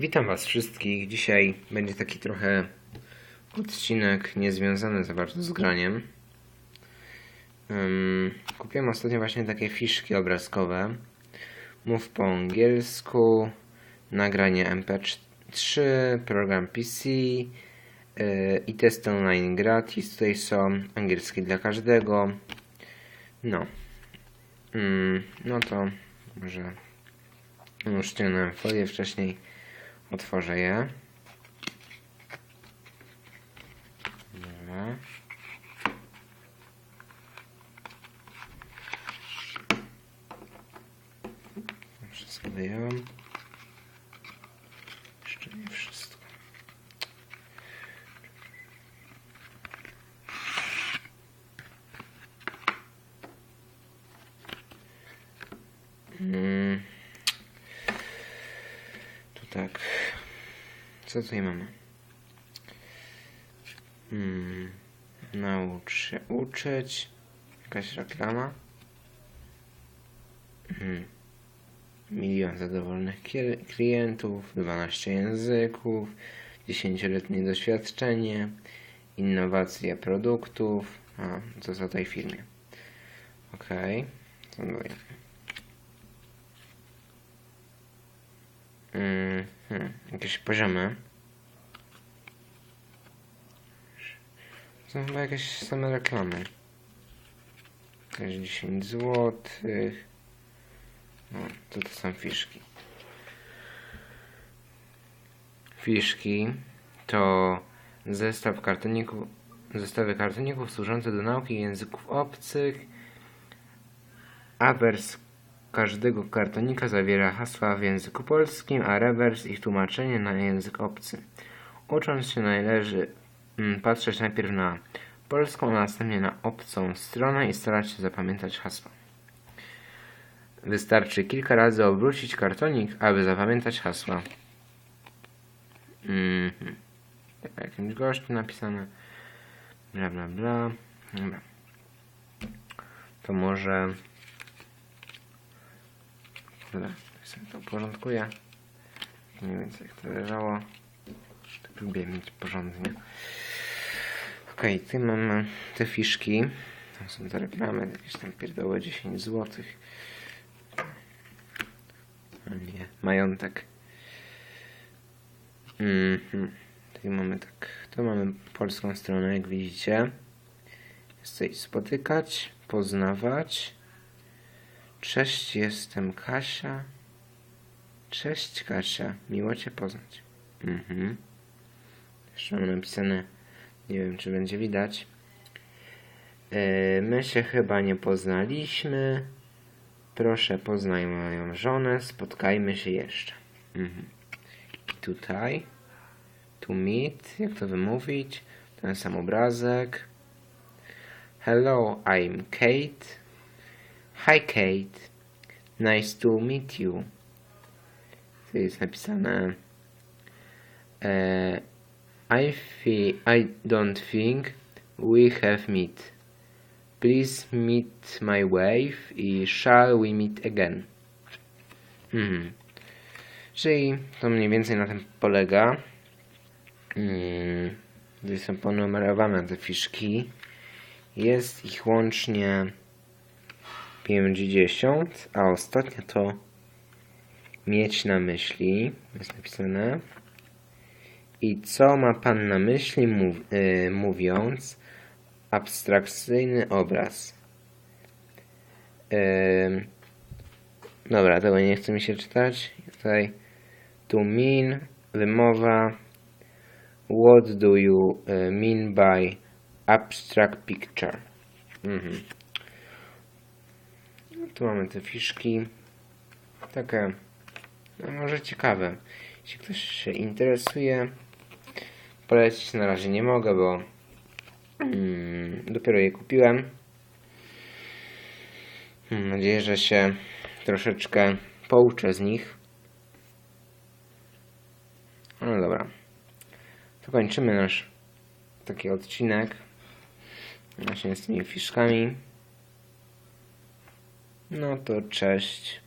Witam Was wszystkich. Dzisiaj będzie taki trochę odcinek niezwiązany za bardzo z graniem. Um, kupiłem ostatnio właśnie takie fiszki obrazkowe. Mów po angielsku, nagranie MP3, program PC yy, i testy online gratis. Tutaj są angielski dla każdego. No. Mm, no to może ściągnąłem folię wcześniej. Otworzę je. Dobra. Wszystko wyjąłem. Jeszcze nie wszystko. Mm. Tak. Co tutaj mamy? Hmm. Naucz uczyć. Jakaś reklama. Hmm. Milion zadowolonych klientów, 12 języków, 10-letnie doświadczenie, innowacje produktów. A, co za tej firmie. Okej. Co dalej? Hmm, jakieś poziomy. Są chyba jakieś same reklamy. Jakieś 10 zł. No, to to są fiszki. Fiszki to zestaw kartoników, zestawy kartoników służące do nauki języków obcych. Awers każdego kartonika zawiera hasła w języku polskim, a rewers ich tłumaczenie na język obcy. Ucząc się należy mm, patrzeć najpierw na polską, a następnie na obcą stronę i starać się zapamiętać hasła. Wystarczy kilka razy obrócić kartonik, aby zapamiętać hasła. Mhm. O jakimś gościu napisane. Bla bla bla. Dobra. To może Dobra, sobie to porządkuję. Mniej więcej jak to leżało. Lubię mieć porządnie. Okay, tu mamy te fiszki. Tam są te reklamy, jakieś tam pierdoły 10 zł. A nie, majątek. Mhm. Tutaj mamy tak, tu mamy polską stronę, jak widzicie. Coś spotykać, poznawać. Cześć, jestem Kasia. Cześć Kasia, miło Cię poznać. Mhm. Jeszcze mam napisane, nie wiem czy będzie widać. Yy, my się chyba nie poznaliśmy. Proszę poznaj moją żonę, spotkajmy się jeszcze. Mhm. Tutaj, to meet, jak to wymówić, ten sam obrazek. Hello, I'm Kate. Hi Kate, nice to meet you. Tu jest napisane e, I, I don't think we have met. Please meet my wife i shall we meet again. Mhm. Czyli to mniej więcej na tym polega. Mm, tutaj są ponumerowane te fiszki. Jest ich łącznie 50, a ostatnio to mieć na myśli, jest napisane. I co ma Pan na myśli, mów, yy, mówiąc abstrakcyjny obraz? Dobra, tego nie chce mi się czytać. Tutaj to mean, wymowa. What do you mean by abstract picture? Mhm. Tu mamy te fiszki. Takie, no może ciekawe. Jeśli ktoś się interesuje, polecić na razie nie mogę, bo mm, dopiero je kupiłem. Mam nadzieję, że się troszeczkę pouczę z nich. No dobra. To kończymy nasz taki odcinek. Właśnie z tymi fiszkami. No to cześć.